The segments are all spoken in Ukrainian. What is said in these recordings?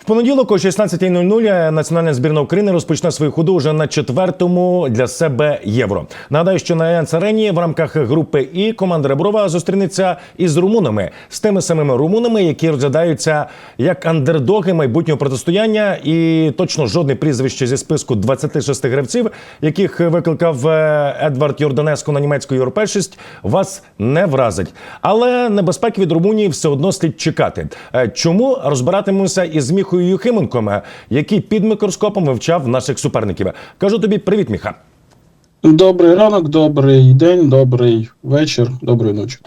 В понеділок о 16.00 національна збірна України розпочне свою ходу вже на четвертому для себе євро. Нагадаю, що на Альянс Арені в рамках групи І команда Реброва зустрінеться із румунами з тими самими румунами, які розглядаються як андердоги майбутнього протистояння, і точно жодне прізвище зі списку 26 гравців, яких викликав е, Едвард Йорданеско на німецьку європейшість, вас не вразить. Але небезпеки від Румунії все одно слід чекати. Е, Чому розбиратимемося із Міхою Юхименком, е, який під мікроскопом вивчав наших суперників? Кажу тобі, привіт, Міха. Добрий ранок, добрий день, добрий вечір, доброї ночі.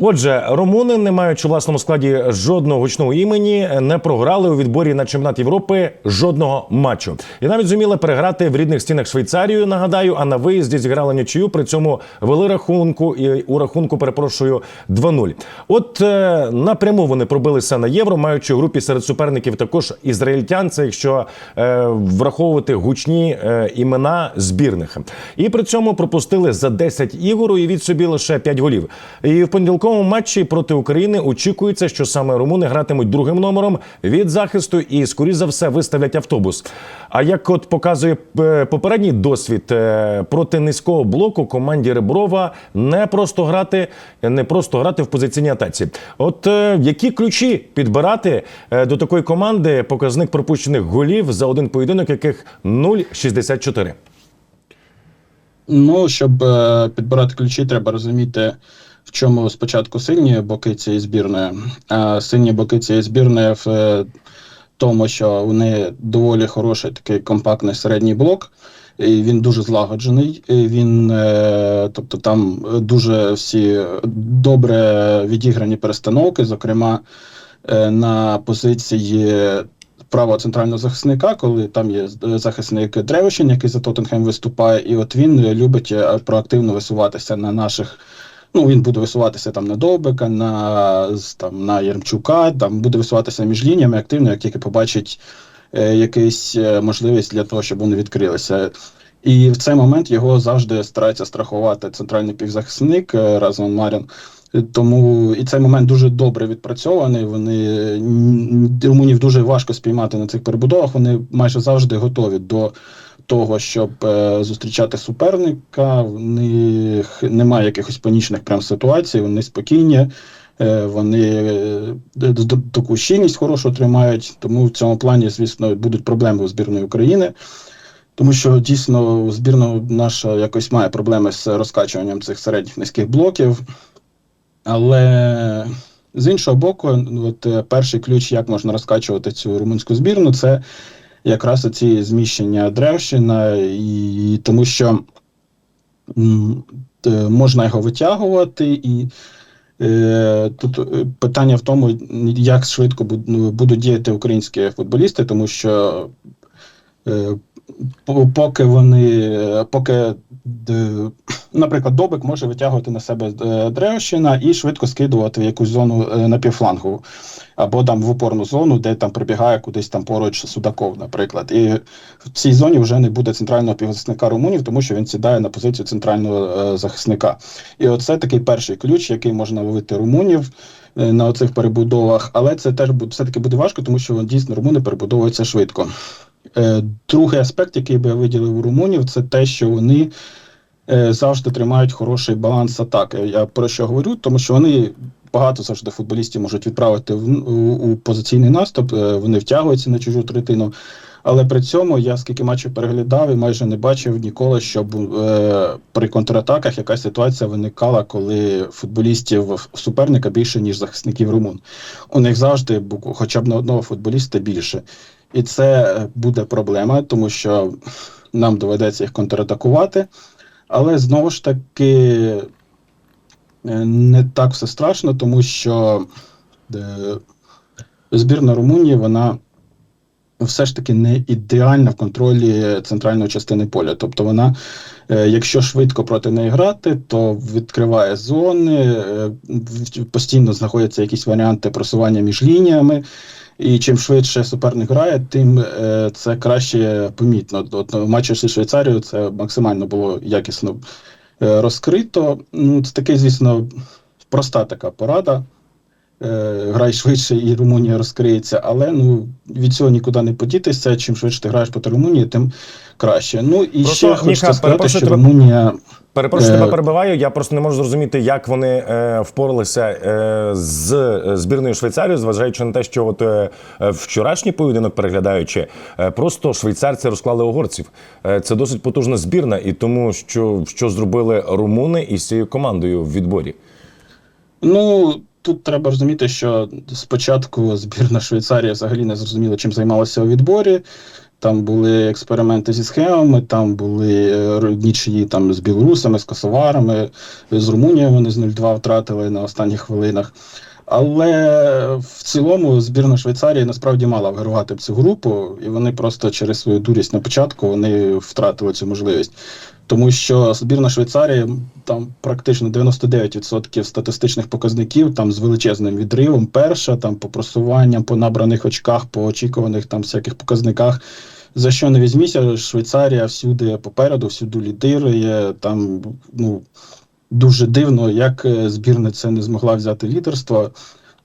Отже, румуни, не маючи у власному складі жодного гучного імені, не програли у відборі на чемпіонат Європи жодного матчу. І навіть зуміли переграти в рідних стінах Швейцарію. Нагадаю, а на виїзді зіграли нічию. При цьому вели рахунку і у рахунку, перепрошую, 2-0. От е, напряму вони пробилися на євро, маючи у групі серед суперників також ізраїльтян. Це якщо е, враховувати гучні е, імена збірних. І при цьому пропустили за 10 ігор і від собі лише 5 голів. І в понеділковому матчі проти України очікується, що саме румуни гратимуть другим номером від захисту і, скоріш за все, виставлять автобус. А як от показує е, попередній досвід е, проти низького блоку команді Реброва не просто грати, не просто грати в позиційній атаці. От е, які ключі підбирати до такої команди показник пропущених голів за один поєдинок, яких 0,64? Ну, щоб підбирати ключі, треба розуміти, в чому спочатку сильні боки цієї збірної. А сильні боки цієї збірної в е, тому, що вони доволі хороший такий компактний середній блок. І він дуже злагоджений. І він, е, тобто, там дуже всі добре відіграні перестановки, зокрема е, на позиції правого центрального захисника, коли там є захисник Древищин, який за Тоттенхем виступає, і от він любить проактивно висуватися на наших. Ну, він буде висуватися там на Довбика, на, там, на Єрмчука, там буде висуватися між лініями активно, як тільки побачить е, якийсь е, можливість для того, щоб вони відкрилися. І в цей момент його завжди старається страхувати центральний півзахисник е, разом Марін. Тому і цей момент дуже добре відпрацьований. Вони румунів дуже важко спіймати на цих перебудовах. Вони майже завжди готові до того, щоб е, зустрічати суперника. В них немає якихось панічних прям ситуацій, вони спокійні. е, Вони е, таку щільність хорошу тримають, тому в цьому плані, звісно, будуть проблеми у збірної України. Тому що дійсно збірна наша якось має проблеми з розкачуванням цих середніх низьких блоків. Але з іншого боку, от перший ключ, як можна розкачувати цю румунську збірну, це якраз оці зміщення Древщина, і тому що можна його витягувати, і е, тут е, питання в тому, як швидко ну, будуть діяти українські футболісти, тому що е, поки вони, е, поки наприклад, Добик може витягувати на себе е, Древщина і швидко скидувати в якусь зону е, на півфлангу, або там в опорну зону, де там прибігає кудись там поруч Судаков, наприклад. І в цій зоні вже не буде центрального півзахисника румунів, тому що він сідає на позицію центрального е, захисника. І оце такий перший ключ, який можна ловити румунів. На оцих перебудовах, але це теж все-таки буде важко, тому що дійсно румуни перебудовуються швидко. Другий аспект, який би я виділив у румунів, це те, що вони завжди тримають хороший баланс атаки. Я про що говорю? Тому що вони багато завжди футболістів можуть відправити в, у, у позиційний наступ, е, вони втягуються на чужу третину. Але при цьому я скільки матчів переглядав і майже не бачив ніколи, щоб е, при контратаках якась ситуація виникала, коли футболістів суперника більше, ніж захисників румун. У них завжди хоча б на одного футболіста більше. І це е, буде проблема, тому що нам доведеться їх контратакувати. Але знову ж таки е, не так все страшно, тому що е, збірна Румунії вона все ж таки не ідеальна в контролі центральної частини поля. Тобто вона, е, якщо швидко проти неї грати, то відкриває зони, постійно знаходяться якісь варіанти просування між лініями. І чим швидше суперник грає, тим е, це краще помітно. От в матчі зі Швейцарією це максимально було якісно е, розкрито. Ну, це таке, звісно, проста така порада. Е, Грай швидше і Румунія розкриється, але ну, від цього нікуди не подітися. Чим швидше ти граєш проти Румунії, тим краще. Ну і Просто, ще хочеться сказати, що. Румунія. Перепрошую, Е, тебе перебиваю. Я просто не можу зрозуміти, як вони е, впоралися е, з е, збірною Швейцарії, зважаючи на те, що от е, е, вчорашній поєдинок переглядаючи, е, просто швейцарці розклали угорців. Е, це досить потужна збірна, і тому що, що зробили румуни із цією командою в відборі. Ну, тут треба розуміти, що спочатку збірна Швейцарії взагалі не зрозуміла, чим займалася у відборі. Там були експерименти зі схемами, там були е, нічиї там з білорусами, з косоварами, з Румунією вони з 0-2 втратили на останніх хвилинах. Але в цілому збірна Швейцарії насправді мала вигравати б цю групу, і вони просто через свою дурість на початку вони втратили цю можливість. Тому що збірна Швейцарії там практично 99% статистичних показників там з величезним відривом. Перша там по просуванням, по набраних очках, по очікуваних там всяких показниках. За що не візьміся, Швейцарія всюди попереду, всюди лідирує. Там ну дуже дивно, як е, збірна це не змогла взяти лідерство.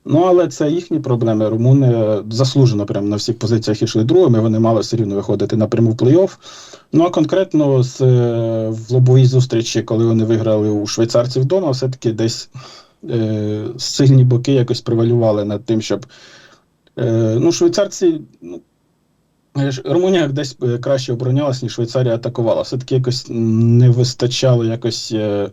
Ну, але це їхні проблеми. Румуни заслужено прямо на всіх позиціях ішли другими. Вони мали все рівно виходити напряму в плей-офф. Ну а конкретно з, е, в лобовій зустрічі, коли вони виграли у швейцарців вдома, все-таки десь е, сильні боки якось превалювали над тим, щоб е, ну, швейцарці. Ну, Румунія десь е, краще оборонялась, ніж Швейцарія атакувала. Все-таки якось не вистачало якось е,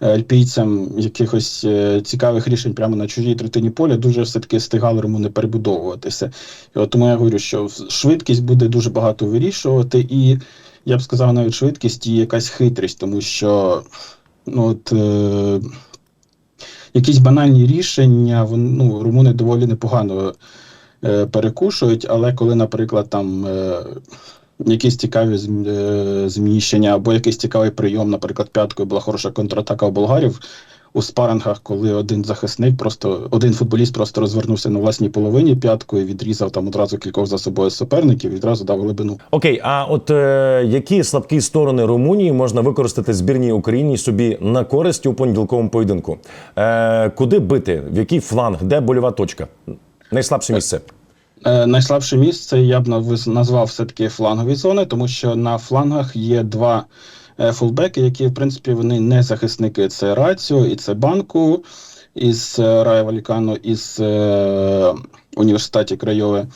альпійцям якихось е, цікавих рішень прямо на чужій третині поля. Дуже все-таки стигали румуни перебудовуватися. І от тому я говорю, що швидкість буде дуже багато вирішувати, і я б сказав, навіть швидкість і якась хитрість, тому що ну, от, е, якісь банальні рішення, ну, румуни доволі непогано перекушують, але коли, наприклад, там. Е, Якісь цікаві е, зміщення, або якийсь цікавий прийом, наприклад, п'яткою була хороша контратака у болгарів у спарингах, коли один захисник, просто один футболіст просто розвернувся на власній половині п'яткою, відрізав там одразу кількох за собою суперників, відразу дав глибину. Окей, а от е, які слабкі сторони Румунії можна використати збірній Україні собі на користь у понеділковому поєдинку? Е, куди бити? В який фланг? Де больова точка? Найслабше місце. Е, найслабше місце я б назвав все-таки флангові зони, тому що на флангах є два е, фулбеки, які, в принципі, вони не захисники. Це Раціо і це Банку із е, Рая Валікано, із е, університеті Крайове.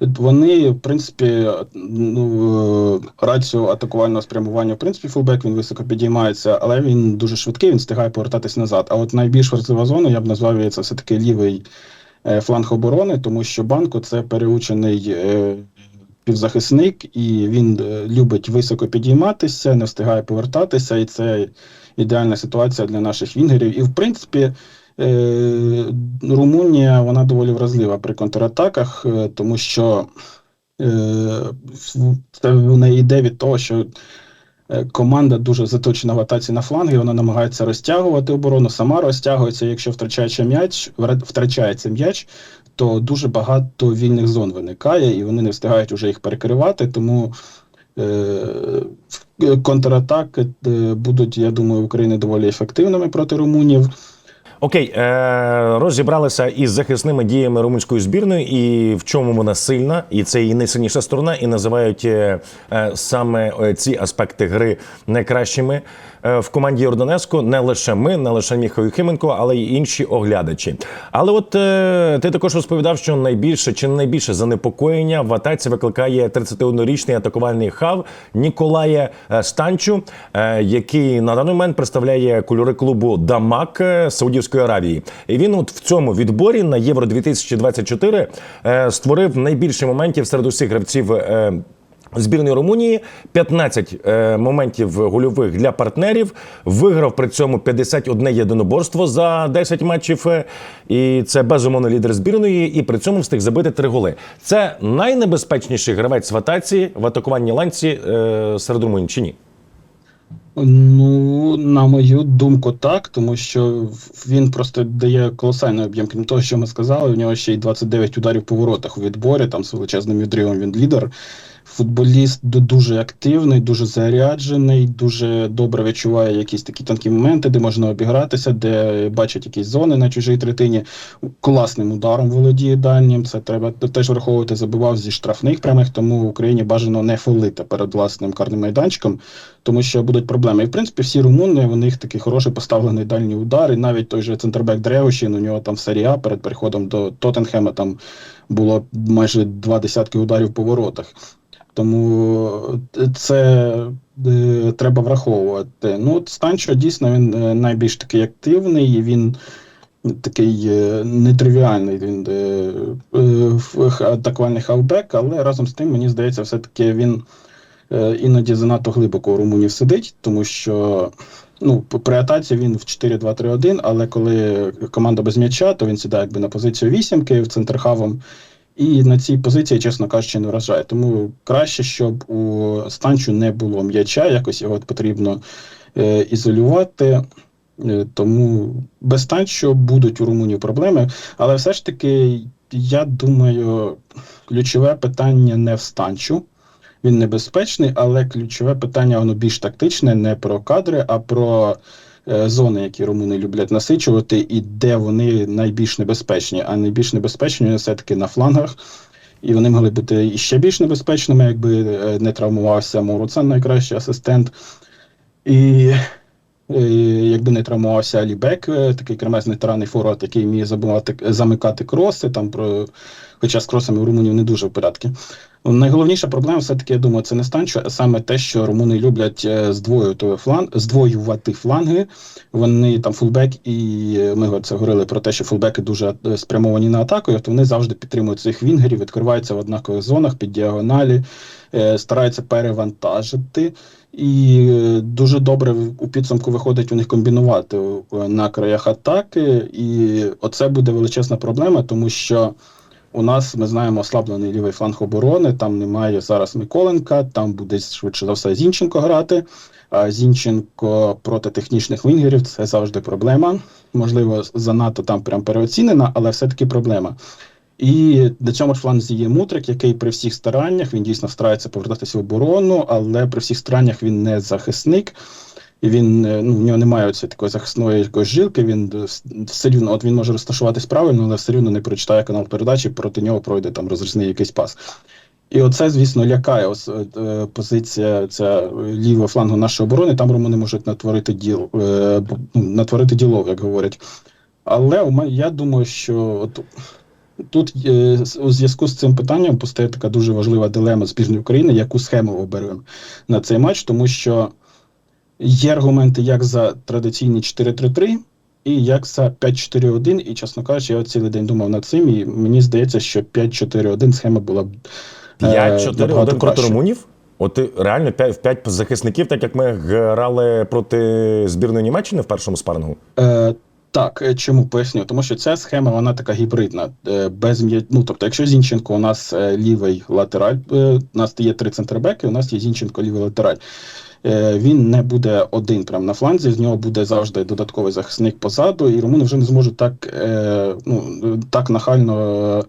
Вони, в принципі, ну, е, раціо атакувального спрямування, в принципі, фулбек він високо підіймається, але він дуже швидкий, він встигає повертатись назад. А от найбільш вразлива зона, я б назвав її це все-таки лівий е, фланг оборони, тому що банко це переучений е, півзахисник, і він е, любить високо підійматися, не встигає повертатися, і це ідеальна ситуація для наших вінгерів. І в принципі. Е, Румунія вона доволі вразлива при контратаках, е, тому що е, це в йде від того, що е, команда дуже заточена в атаці на фланги, вона намагається розтягувати оборону, сама розтягується. Якщо втрачається м'яч, втрачається м'яч, то дуже багато вільних зон виникає, і вони не встигають уже їх перекривати. Тому е, контратаки е, будуть, я думаю, в Україні доволі ефективними проти румунів. Окей, е, розібралися із захисними діями румунської збірної, і в чому вона сильна, і це її найсильніша сторона, і називають е, е, саме е, ці аспекти гри найкращими в команді Йорданеско. Не лише ми, не лише Міхо Юхименко, але й інші оглядачі. Але от е, ти також розповідав, що найбільше чи не найбільше занепокоєння в атаці викликає 31-річний атакувальний хав Ніколая е, Станчу, е, який на даний момент представляє кольори клубу Дамак е, Саудівської Аравії. І він от в цьому відборі на Євро 2024 е, створив найбільше моментів серед усіх гравців. Збірної Румунії 15 е, моментів гольових для партнерів. Виграв при цьому 51 єдиноборство за 10 матчів. е, І це безумовно лідер збірної. І при цьому встиг забити три голи. Це найнебезпечніший гравець в атаці в атакуванні ланці е, серед румунів чи ні? Ну, на мою думку, так, тому що він просто дає колосальний об'єм. Крім того, що ми сказали, у нього ще й 29 ударів по воротах у відборі, там з величезним відривом він лідер футболіст дуже активний, дуже заряджений, дуже добре відчуває якісь такі тонкі моменти, де можна обігратися, де бачить якісь зони на чужій третині. Класним ударом володіє дальнім. Це треба теж враховувати, забивав зі штрафних прямих, тому в Україні бажано не фолити перед власним карним майданчиком, тому що будуть проблеми. І в принципі всі румуни, у них такий хороший поставлений дальній удар. І навіть той же центрбек Древощин, у нього там А перед переходом до Тоттенхема там було майже два десятки ударів по воротах. Тому е, це е, треба враховувати. Ну, Станчо дійсно він е, найбільш такий активний, він такий нетривіальний він атакувальний хавбек, але разом з тим, мені здається, все-таки він іноді занадто глибоко у румунів сидить, тому що ну, при атаці він в 4-2-3-1, але коли команда без м'яча, то він сідає якби на позицію вісімки в центрхавом. І на цій позиції, чесно кажучи, не вражає. Тому краще, щоб у станчу не було м'яча, якось його потрібно е, ізолювати. Е, тому без станчу будуть у Румунії проблеми. Але все ж таки, я думаю, ключове питання не в станчу. Він небезпечний, але ключове питання воно більш тактичне, не про кадри, а про зони, які румуни люблять насичувати, і де вони найбільш небезпечні. А найбільш небезпечні все-таки на флангах. І вони могли бути ще більш небезпечними, якби е, не травмувався Мору. Це найкращий асистент. І е, якби не травмувався Алібек, е, такий кремезний таранний форвард, який вміє забивати, замикати кроси, там про, хоча з кросами у Румунів не дуже в порядку. Найголовніша проблема, все-таки, я думаю, це не станчо, а саме те, що румуни люблять е, здвоювати фланг, здвоювати фланги. Вони там фулбек, і е, ми це говорили про те, що фулбеки дуже е, спрямовані на атаку, от вони завжди підтримують цих вінгерів, відкриваються в однакових зонах під діагоналі, е, стараються перевантажити. І е, дуже добре у підсумку виходить у них комбінувати е, на краях атаки. І оце буде величезна проблема, тому що у нас ми знаємо ослаблений лівий фланг оборони. Там немає зараз Миколенка, там буде швидше за все Зінченко грати. А Зінченко проти технічних вінгерів це завжди проблема. Можливо, занадто там прям переоцінена, але все-таки проблема. І на цьому ж фланзі є Мутрик, який при всіх стараннях він дійсно старається повертатися в оборону, але при всіх стараннях він не захисник. І він е, ну, в нього немає оцієї такої захисної якоїсь жилки. Він е, все рівно, от він може розташуватись правильно, але все рівно не прочитає канал передачі, проти нього пройде там розрізний якийсь пас. І оце, звісно, лякає ось, е, позиція ця лівого флангу нашої оборони. Там румуни можуть натворити діл, ну, натворити діло, як говорять. Але я думаю, що от, тут е, у зв'язку з цим питанням постає така дуже важлива дилема збірної України, яку схему оберемо на цей матч, тому що є аргументи як за традиційні 4-3-3, і як за 5-4-1. І, чесно кажучи, я цілий день думав над цим, і мені здається, що 5-4-1 схема була б. е, 5-4-1 проти румунів? От реально 5, 5 захисників, так як ми грали проти збірної Німеччини в першому спарингу? Е, так, е, чому поясню? Тому що ця схема вона така гібридна. Е, без ну, тобто, якщо Зінченко у нас е, лівий латераль, у нас є три центрбеки, у нас є Зінченко лівий латераль. Він не буде один прямо на фланзі, з нього буде завжди додатковий захисник позаду, і румуни вже не зможуть так, ну, так нахально.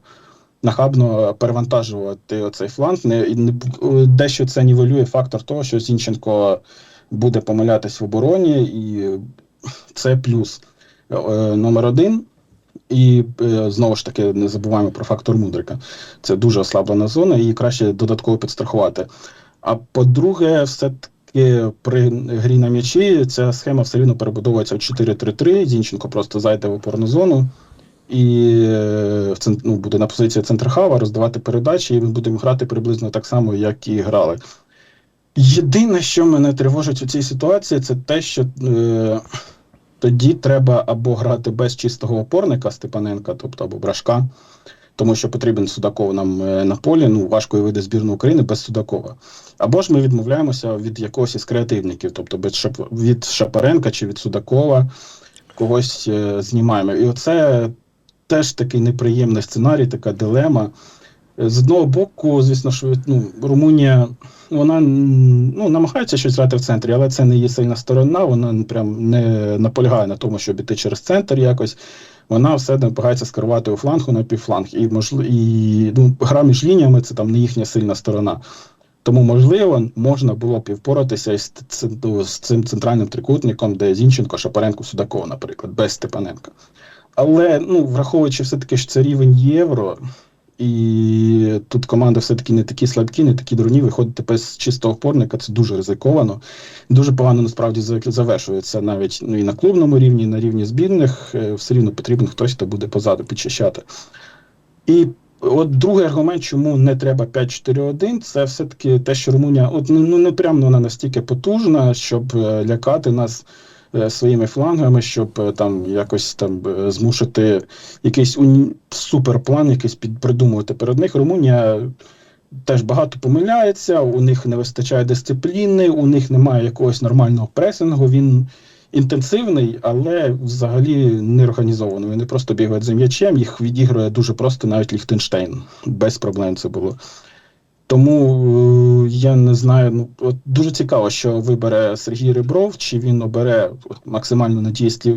Нахабно перевантажувати оцей фланг. Не, дещо це нівелює фактор того, що Зінченко буде помилятись в обороні, і це плюс номер один. І е, знову ж таки не забуваємо про фактор Мудрика. Це дуже ослаблена зона, її краще додатково підстрахувати. А по-друге, все-таки при грі на м'ячі ця схема все рівно перебудовується в 4-3-3. Зінченко просто зайде в опорну зону і е, ну, буде на позиції центрхава роздавати передачі, і ми будемо грати приблизно так само, як і грали. Єдине, що мене тривожить у цій ситуації, це те, що е, тоді треба або грати без чистого опорника Степаненка, тобто або Брашка, тому що потрібен Судаков нам е, на полі. Ну, важко вийде збірну України без Судакова. Або ж ми відмовляємося від якогось із креативників, тобто без Шап... від Шапаренка чи від Судакова когось е, знімаємо. І оце теж такий неприємний сценарій, така дилема. З одного боку, звісно, що ну, Румунія вона ну, намагається щось грати в центрі, але це не її сильна сторона. Вона прям не наполягає на тому, щоб іти через центр якось. Вона все намагається скерувати у флангу на півфланг. І можливо, і ну, гра між лініями це там не їхня сильна сторона. Тому, можливо, можна було б і впоратися із ну, з цим центральним трикутником, де Зінченко, Шапаренко, Судаков, наприклад, без Степаненка. Але ну, враховуючи все-таки, що це рівень євро, і тут команда все-таки не такі слабкі, не такі дурні, виходити без чистого опорника це дуже ризиковано. Дуже погано насправді завершується навіть ну, і на клубному рівні, і на рівні збірних. Е, Все рівно потрібен хтось, хто буде позаду підчищати. І от другий аргумент, чому не треба 5-4-1, це все-таки те, що Румунія от, ну, ну, не прямо вона настільки потужна, щоб е, лякати нас своїми флангами, щоб е, там якось там е, змусити якийсь суперплан, якийсь під придумувати перед них. Румунія теж багато помиляється, у них не вистачає дисципліни, у них немає якогось нормального пресингу. Він інтенсивний, але взагалі не організований. Вони просто бігають за м'ячем, їх відігрує дуже просто навіть Ліхтенштейн. Без проблем це було. Тому е, я не знаю. Ну от дуже цікаво, що вибере Сергій Ребров, чи він обере от, максимальну надійність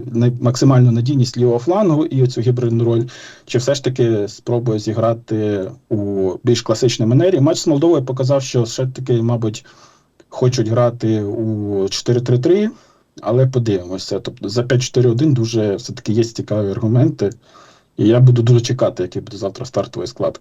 максимальну надійність лівого флангу і оцю гібридну роль, чи все ж таки спробує зіграти у більш класичній манері. Матч з Молдовою показав, що все ж таки, мабуть, хочуть грати у 4-3-3, але подивимося. Тобто за 5-4-1 дуже все-таки є цікаві аргументи. І я буду дуже чекати, який буде завтра стартовий склад.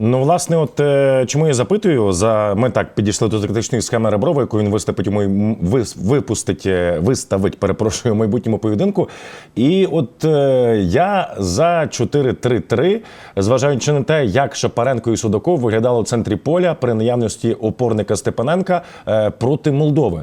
Ну, власне, от е, чому я запитую, за ми так підійшли до тактичної схеми Реброва, яку він виступить у вис, випустить, е, виставить, перепрошую, у майбутньому поєдинку. І от е, я за 4-3-3, зважаючи на те, як Шапаренко і Судаков виглядали у центрі поля при наявності опорника Степаненка проти Молдови.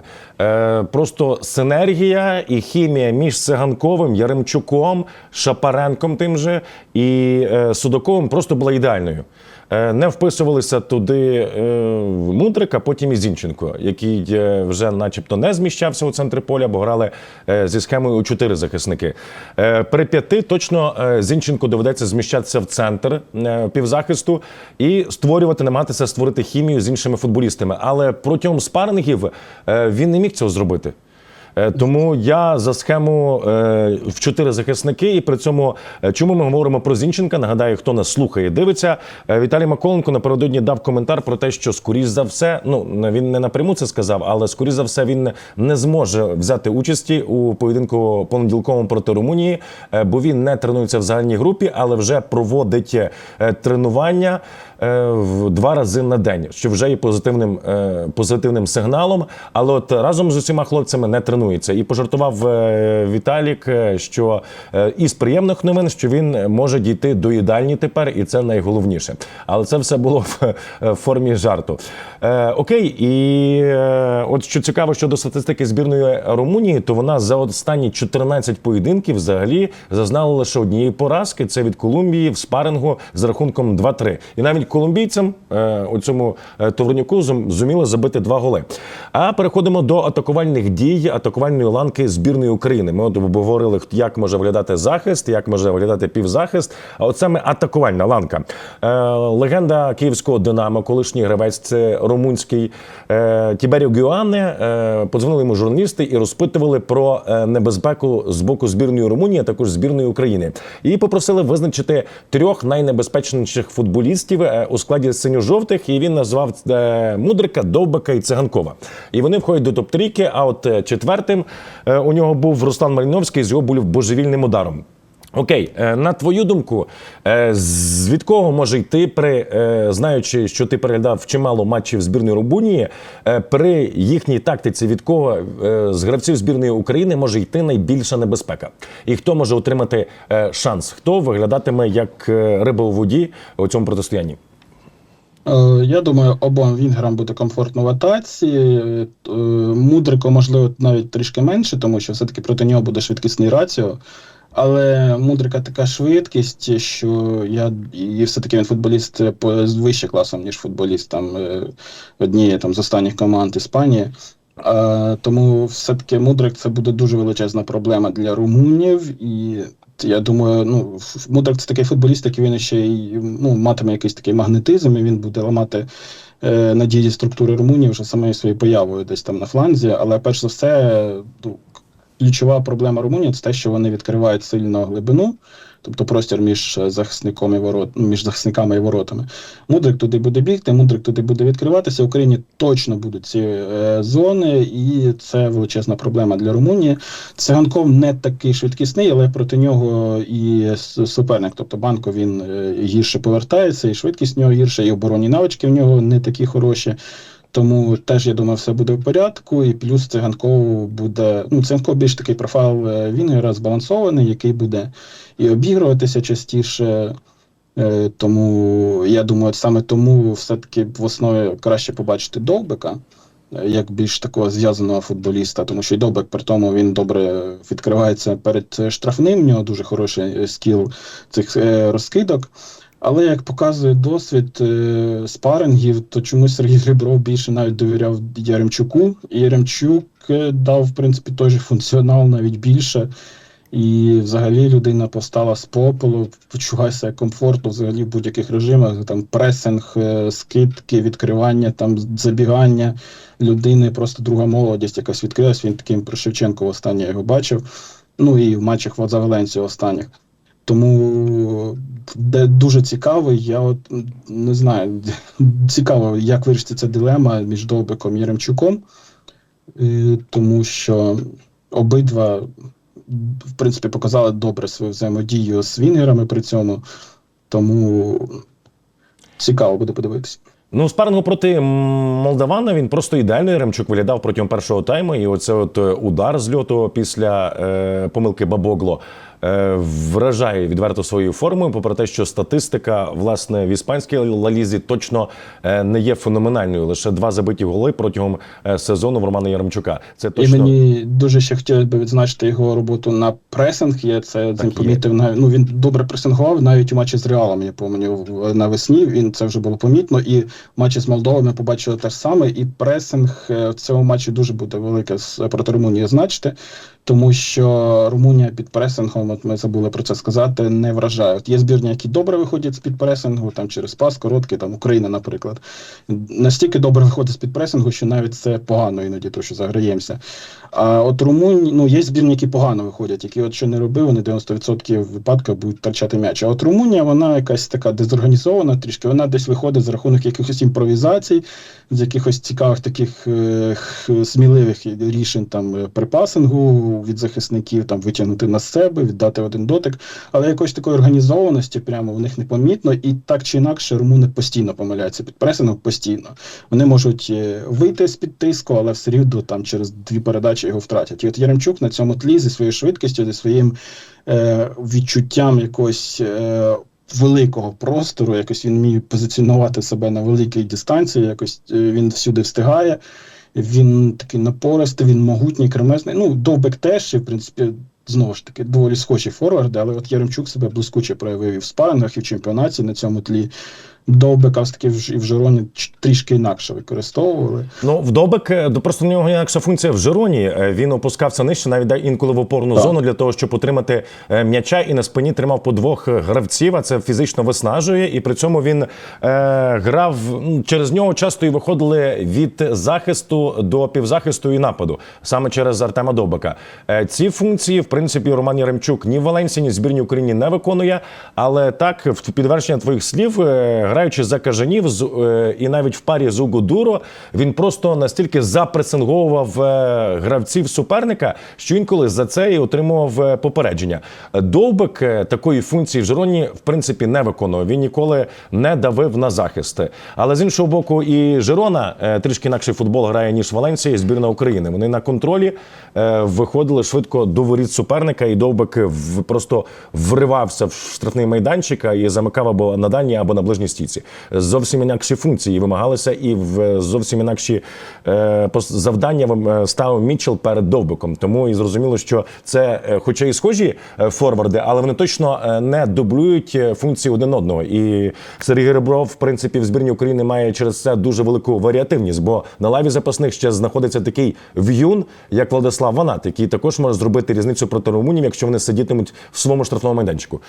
Просто синергія і хімія між Циганковим, Яремчуком, Шапаренком тим же і е, Судаковим просто була ідеальною. Е, Не вписувалися туди е, Мудрик, а потім і Зінченко, який вже начебто не зміщався у центрі поля, бо грали зі схемою у чотири захисники. При п'яти точно Зінченко доведеться зміщатися в центр півзахисту і створювати, намагатися створити хімію з іншими футболістами. Але протягом спарингів е, він не міг цього зробити. Е, Тому я за схему е, в чотири захисники, і при цьому е, чому ми говоримо про Зінченка? Нагадаю, хто нас слухає, дивиться. Віталій Маколенко напередодні дав коментар про те, що скоріш за все, ну він не напряму це сказав, але скоріш за все він не зможе взяти участі у поєдинку понеділковому проти Румунії, бо він не тренується в загальній групі, але вже проводить тренування в два рази на день, що вже є позитивним, е, позитивним сигналом. Але от разом з усіма хлопцями не тренується. І пожартував е, Віталік, е, що е, із приємних новин, що він може дійти до їдальні тепер, і це найголовніше. Але це все було в е, формі жарту. Е, окей, і е, от що цікаво щодо статистики збірної Румунії, то вона за останні 14 поєдинків взагалі зазнала лише однієї поразки. Це від Колумбії в спарингу з рахунком 2-3. І навіть колумбійцям е, у цьому е, товарняку зуміли забити два голи. А переходимо до атакувальних дій, атакувальної ланки збірної України. Ми от обговорили, як може виглядати захист, як може виглядати півзахист. А от саме атакувальна ланка. Е, легенда київського Динамо, колишній гравець, це румунський Тіберіо Гюане. Подзвонили йому журналісти і розпитували про небезпеку з боку збірної Румунії, а також збірної України. І попросили визначити трьох найнебезпечніших футболістів у складі синьо-жовтих. І він назвав е, Мудрика, Довбика і Циганкова. І вони входять до топ-трійки. А от е, четвертим е, у нього був Руслан Маліновський з його був божевільним ударом. Окей, е, на твою думку, е, від кого може йти при е, знаючи, що ти переглядав чимало матчів збірної Румунії, при їхній тактиці від кого з гравців збірної України може йти найбільша небезпека? І хто може отримати шанс? Хто виглядатиме як риба у воді у цьому протистоянні? Я думаю, обом вінгерам буде комфортно в атаці. Мудрико, можливо, навіть трішки менше, тому що все-таки проти нього буде швидкісний раціо. Але Мудрика така швидкість, що я і все-таки він футболіст е, вище класом, ніж футболіст там е, однієї там з останніх команд Іспанії. А, тому все-таки Мудрик це буде дуже величезна проблема для румунів. І я думаю, ну Мудрик це такий футболіст, який він ще й ну, матиме якийсь такий магнетизм, і він буде ламати е, надії структури Румунії вже самою своєю появою десь там на фланзі. Але перш за все, ну, ключова проблема Румунії це те, що вони відкривають сильно глибину. тобто простір між е, захисником і ворот, ну, між захисниками і воротами. Мудрик туди буде бігти, мудрик туди буде відкриватися. В Україні точно будуть ці е, зони, і це величезна проблема для Румунії. Циганков не такий швидкісний, але проти нього і суперник. Тобто банко він е, гірше повертається, і швидкість в нього гірша, і оборонні навички в нього не такі хороші. Тому теж я думаю, все буде в порядку. І плюс циганков буде. Ну, циганков більш такий профайл е, Вінгера збалансований, який буде і обігруватися частіше. Е, Тому я думаю, саме тому все-таки в основі краще побачити Довбика е, як більш такого зв'язаного футболіста, тому що і Довбик при тому він добре відкривається перед штрафним. В нього дуже хороший скіл цих розкидок. Але як показує досвід е, спарингів, то чомусь Сергій Ребров більше навіть довіряв Яремчуку. І Яремчук е, дав, в принципі, той же функціонал навіть більше. І взагалі людина постала з попелу, почувайся комфортно взагалі в будь-яких режимах. Там пресинг, е, скидки, відкривання, там забігання людини, просто друга молодість якась відкрилась. Він таким про Шевченко останнє його бачив. Ну і в матчах от за Валенцію останніх. Тому де дуже цікаво, я от не знаю, цікаво, як вирішиться ця дилема між Довбиком і Яремчуком, Е, тому що обидва, в принципі, показали добре свою взаємодію з Вінгерами при цьому. Тому цікаво буде подивитися. Ну, спарингу проти Молдавана він просто ідеально Яремчук виглядав протягом першого тайму. І оце от е, удар з льоту після е, помилки Бабогло вражає відверто своєю формою. Попри те, що статистика власне в іспанській лалізі точно е, не є феноменальною. Лише два забиті голи протягом е, сезону в Романа Яремчука. Це точно І мені дуже ще хотілося б відзначити його роботу на пресинг. Я це Так помітив навіть. Ну він добре пресингував навіть у матчі з Реалом. Я в- навесні. Він це вже було помітно. І в матчі з Молдовою ми побачили те ж саме. І пресинг е, в цьому матчі дуже буде велике з проти Румунії значити. Тому що Румунія під пресингом, от ми забули про це сказати, не вражає. От є збірні, які добре виходять з під пресингу, там через пас короткий, там Україна, наприклад, настільки добре виходить з під пресингу, що навіть це погано іноді, то що заграємося. А от Румунії, ну є збірні, які погано виходять, які от що не робив, вони 90% випадків будуть втрачати м'яч. А от Румунія, вона якась така дезорганізована, трішки вона десь виходить за рахунок якихось імпровізацій, з якихось цікавих таких е, сміливих рішень там е, від захисників, там витягнути на себе, віддати один дотик. Але якоїсь такої організованості прямо в них не помітно, і так чи інакше румуни постійно помиляються під пресингом постійно. Вони можуть е, вийти з під тиску, але все рівно там через дві передачі його втратять. І от Яремчук на цьому тлі зі своєю швидкістю, зі своїм е, відчуттям якогось. Е, Великого простору, якось він вміє позиціонувати себе на великій дистанції, якось е, він всюди встигає. Він такий напористий, він могутній, кремезний. Ну, Довбек теж, і, в принципі, знову ж таки, доволі схожі форварди, але от Яремчук себе блискуче проявив і в спарингах, і в чемпіонаті на цьому тлі. Довбека все-таки в, і в Жироні ч- трішки інакше використовували. Ну, вдобик е, до- просто в нього інакша функція в Жироні. Е, Він опускався нижче, навіть інколи в опорну Так. зону для того, щоб отримати е, м'яча, і на спині тримав по двох е, гравців. А це фізично виснажує. І при цьому він е, грав ну, через нього часто і виходили від захисту до півзахисту і нападу, саме через Артема Довбика. Е, ці функції, в принципі, Роман Яремчук ні в Валенсії, ні в збірній Україні не виконує. Але так, в підтвердження твоїх слів, е, граючи за кажанів з, е, і навіть в парі з Дуро, він просто настільки запресинговував е, гравців суперника, що інколи за це і отримував е, попередження. Довбик такої функції в Жироні в принципі не виконував. Він ніколи не давив на захист. Але з іншого боку, і Жирона трішки інакший футбол грає ніж Валенсія і збірна України. Вони на контролі виходили швидко до воріт суперника, і Довбик просто вривався в штрафний майданчик і замикав або на дальній, або на ближній стійці. Зовсім інакші функції вимагалися, і в зовсім інакші е, завдання е, ставив Мітчел перед Довбиком. Тому і зрозуміло, що це, е, хоча і схожі форварди, але вони точно не дублюють функції один одного. І Сергій Ребров, в принципі, в збірні України має через це дуже велику варіативність, бо на лаві запасних ще знаходиться такий в'юн, як Владислав Ванат, який також може зробити різницю проти румунів, якщо вони сидітимуть в своєму штрафному майданчику.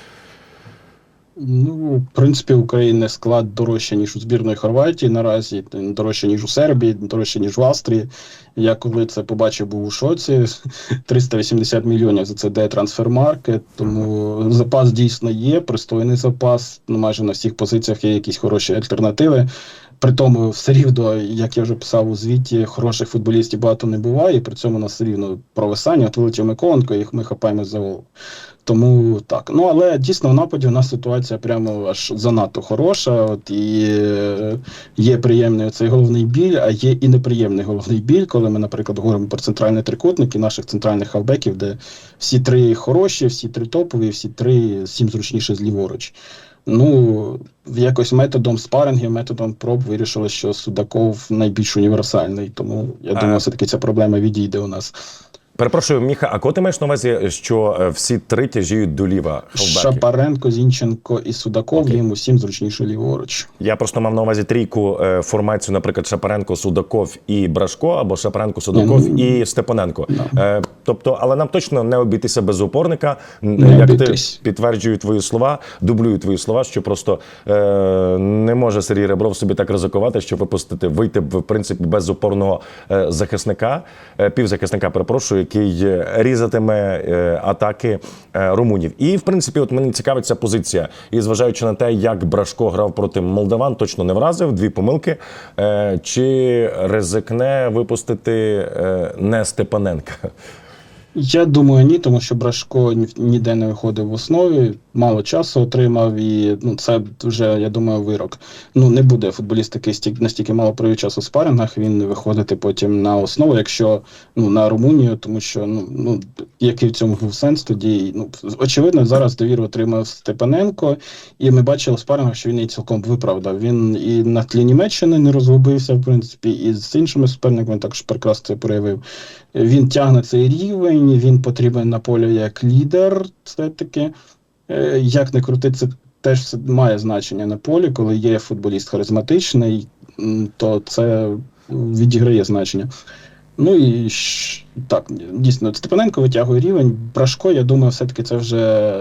Ну, в принципі, України склад дорожче, ніж у збірної Хорватії наразі, дорожче, ніж у Сербії, дорожче, ніж в Австрії. Я коли це побачив, був у шоці. 380 мільйонів за це де трансфермаркет, тому запас дійсно є, пристойний запас. Ну, майже на всіх позиціях є якісь хороші альтернативи. При тому, все рівно, як я вже писав у звіті, хороших футболістів багато не буває, при цьому нас все рівно провисання. От вилетів Миколенко, їх ми хапаємо за голову. Тому так. Ну але дійсно в нападі у нас ситуація прямо аж занадто хороша. От і е, є приємний цей головний біль, а є і неприємний головний біль, коли ми, наприклад, говоримо про центральний трикутник і наших центральних хавбеків, де всі три хороші, всі три топові, всі три всім зручніше зліворуч. Ну, якось методом спарингів, методом проб вирішили, що Судаков найбільш універсальний. Тому я А- думаю, все-таки ця проблема відійде у нас. Перепрошую, Міха, а кого ти маєш на увазі, що е, всі три тяжіють до ліва? Шапаренко, Зінченко і Судаков, Окей. їм усім зручніше ліворуч. Я просто мав на увазі трійку е, формацію, наприклад, Шапаренко, Судаков і Брашко, або Шапаренко, Судаков ну, і Степаненко. да. Е, тобто, але нам точно не обійтися без опорника. Не Як обійтись. ти підтверджую твої слова, дублюю твої слова, що просто е, не може Сергій Ребров собі так ризикувати, щоб випустити, вийти в принципі без опорного захисника, півзахисника, перепрошую, який е, різатиме е, атаки е, румунів. І в принципі, от мені цікавить ця позиція. І зважаючи на те, як Брашко грав проти молдаван, точно не вразив, дві помилки. Чи ризикне випустити не Степаненка? Я думаю, ні, тому що Брашко ніде не виходив в основі, мало часу отримав, і ну це вже, я думаю, вирок. Ну не буде футболіст такий настільки мало провів часу в спарингах, він не виходити потім на основу, якщо ну на Румунію, тому що ну ну який в цьому був сенс тоді. Ну очевидно, зараз довіру отримав Степаненко, і ми бачили в спарингах, що він її цілком виправдав. Він і на тлі Німеччини не розгубився, в принципі, і з іншими суперниками також прекрасно це проявив. Він тягне цей рівень, він потрібен на полі як лідер, все-таки. Е, Як не крути, це теж все має значення на полі, коли є футболіст харизматичний, то це відіграє значення. Ну і так, дійсно, Степаненко витягує рівень. Брашко, я думаю, все-таки це вже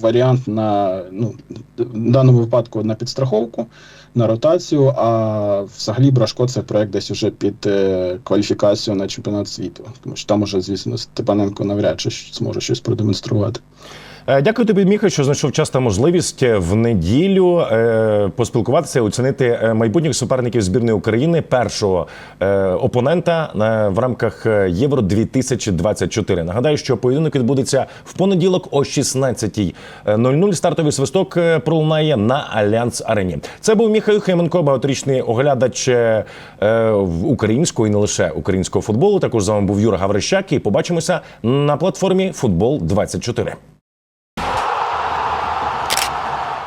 варіант на ну, в даному випадку на підстраховку, на ротацію. А взагалі Брашко це проект десь уже під е, кваліфікацію на чемпіонат світу. Тому що там уже, звісно, Степаненко навряд чи зможе щось продемонструвати. Е, Дякую тобі, Міха, що знайшов час та можливість в неділю е, поспілкуватися, оцінити е, майбутніх суперників збірної України, першого е, опонента е, в рамках е, Євро 2024. Нагадаю, що поєдинок відбудеться в понеділок о 16.00. Стартовий свисток е, пролунає на Альянс Арені. Це був Міхайл Хейменко, багаторічний оглядач е, е, українського і не лише українського футболу. Також з вами був Юра Гаврищак. І побачимося на платформі Футбол 24